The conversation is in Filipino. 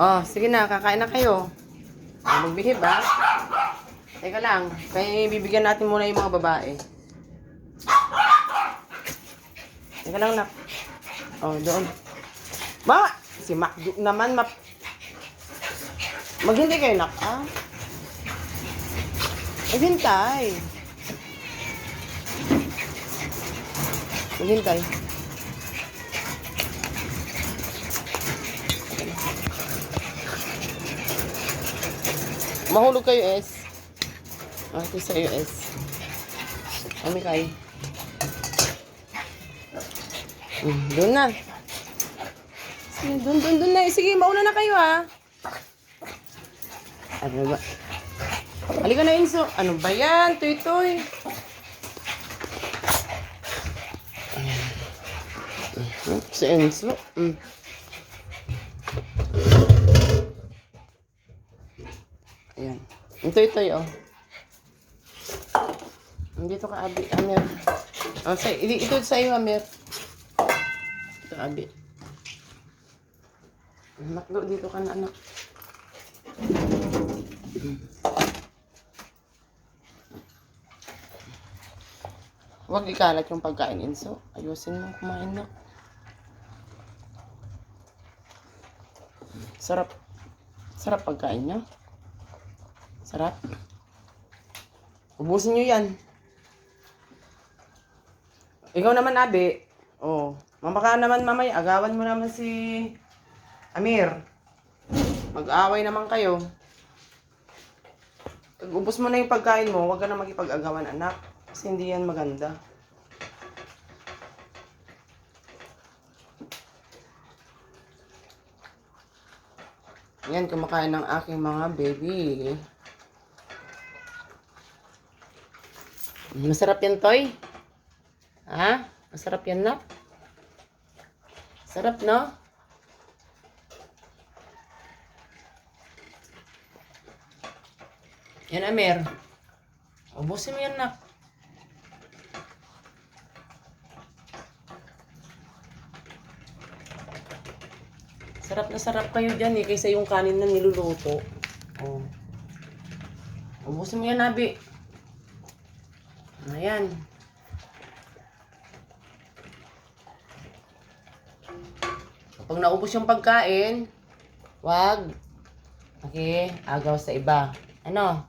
Oh, sige na, kakain na kayo. Ah, magbihib ha. Teka lang, kaya bibigyan natin muna yung mga babae. Teka lang, nak. Oh, doon. Ma! Si Macdo naman, map... Maghintay kayo, nak, ah. Maghintay. Maghintay. Mahulog kayo, S. Ah, ito sa'yo, S. Kami kayo. Mm, doon na. Sige, doon, doon, doon na. Sige, mauna na kayo, ha. Ano ba? Halika na, Enzo. Ano ba yan? Tuy-tuy. Hmm, Si Enzo. Mm. Ayan. Ito, ito, oh. Dito ka, Abi. Amir. Oh, sa, ito, ito sa iyo, Amir. Ito, Abi. Nakdo, dito ka na, anak. Huwag ikalat yung pagkain, Enzo. Ayusin mo kumain na. Sarap. Sarap pagkain niya. Sarap. Ubusin niyo yan. Ikaw naman, Abi. Oh, mamaka naman mamaya. Agawan mo naman si Amir. Mag-away naman kayo. Pag ubos mo na yung pagkain mo, huwag ka na makipag-agawan, anak. Kasi hindi yan maganda. Yan, kumakain ng aking mga baby. Masarap yan, Toy? Ha? Masarap yan, nak? Sarap, no? Yan, Amer. Ubusin mo yan, nak. Sarap na sarap kayo dyan eh, kaysa yung kanin na niluluto. Oh. Ubusin mo yan, Abi. Ayan. Kapag naubos yung pagkain, wag. Okay, agaw sa iba. Ano?